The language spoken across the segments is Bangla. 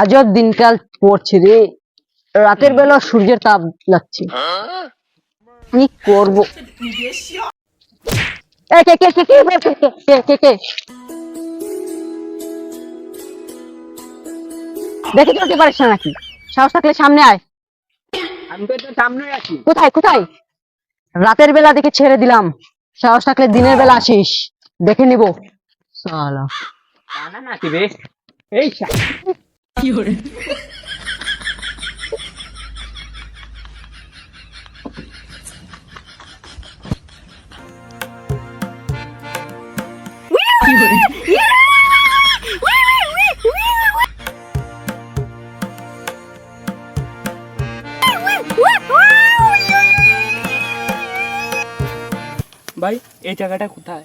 আজব দিনকাল পড়ছে রে। রাতের বেলা সূর্যের তাপ লাগছে। কি করব? কে কে কে? দেখে চলতে পারিস না নাকি সাহস থাকলে সামনে আয়। আমি তো সামনে আছি। কোথায় কোথায়? রাতের বেলা দেখে ছেড়ে দিলাম। সাহস থাকলে দিনের বেলা আসিস। দেখে নিব। সালা জানা নাকি বে এই শা- ভাই এই জায়গাটা কোথায়?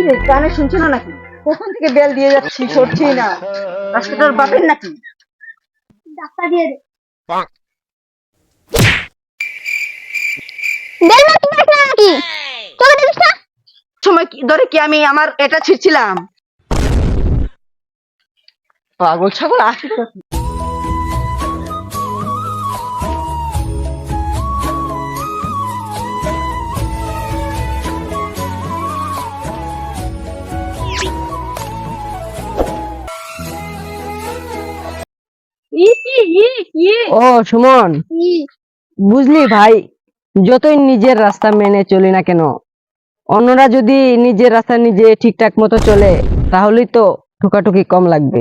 কি রে কানে শুনছো না নাকি? কখন থেকে বেল দিয়ে যাচ্ছি সরছি না। আজকে তোর বাপের নাকি? ডাক্তার দিয়ে দে। বেল নাকি? দেখিস না? সময় ধরে কি আমি আমার এটা ছিঁড়ছিলাম? পাগল ছাগল আসে ও সুমন। বুঝলি ভাই যতই নিজের রাস্তা মেনে চলি না কেন অন্যরা যদি নিজের রাস্তা নিজে ঠিকঠাক মতো চলে তাহলেই তো ঠোকাঠুকি কম লাগবে।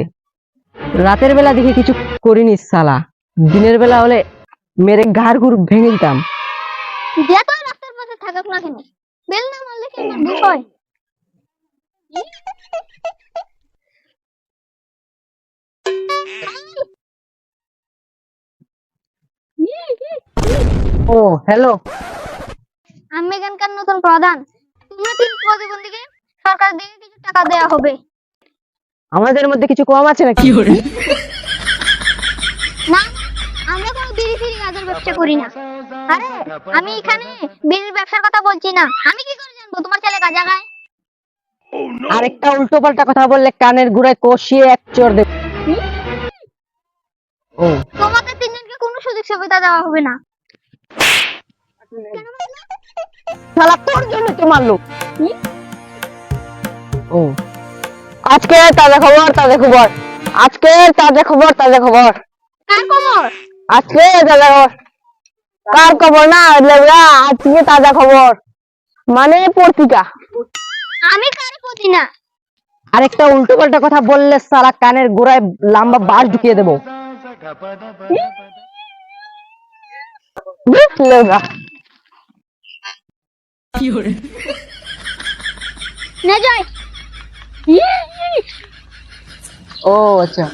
রাতের বেলা দেখে কিছু করিনি সালা। দিনের বেলা হলে মেরে ঘাড় ঘুর ভেঙে দিতাম। রাস্তার পাশে থাকুক না কেন বেল না মারলে কি হয়? ও হ্যালো আমি এখানকার নতুন প্রধান। তোমরা তিন প্রতিবন্ধীকে সরকার থেকে কিছু টাকা দেওয়া হবে। আমাদের মধ্যে কিছু কম আছে নাকি? না আমরা কোনো বিড়ি ফিরি গাঁজার ব্যবসা করি না। আরে আমি এখানে বিড়ির ব্যবসার কথা বলছি না। আমি কি করে জানব? তোমার ছেলে গাঁজা খায়? আরেকটা উল্টো পাল্টা কথা বললে কানের গুড়ায় কষিয়ে এক চোর দেব ও। তোমাদের তিনজনকে কোনো সুযোগ সুবিধা দেওয়া হবে না। শালা তোর জন্য তো মারলো ও। আজকে তাজা খবর তাজা খবর। আজকে তাজা খবর তাজা খবর। কার খবর? আজকে তাজা খবর। কার খবর না? লেবরা আজকে তাজা খবর। মানে পত্রিকা আমি কার না আরেকটা উল্টো পাল্টা কথা বললে সারা কানের গোড়ায় লম্বা বাস ঢুকিয়ে দেবো। ধুস, লেবরা না যাই ও আচ্ছা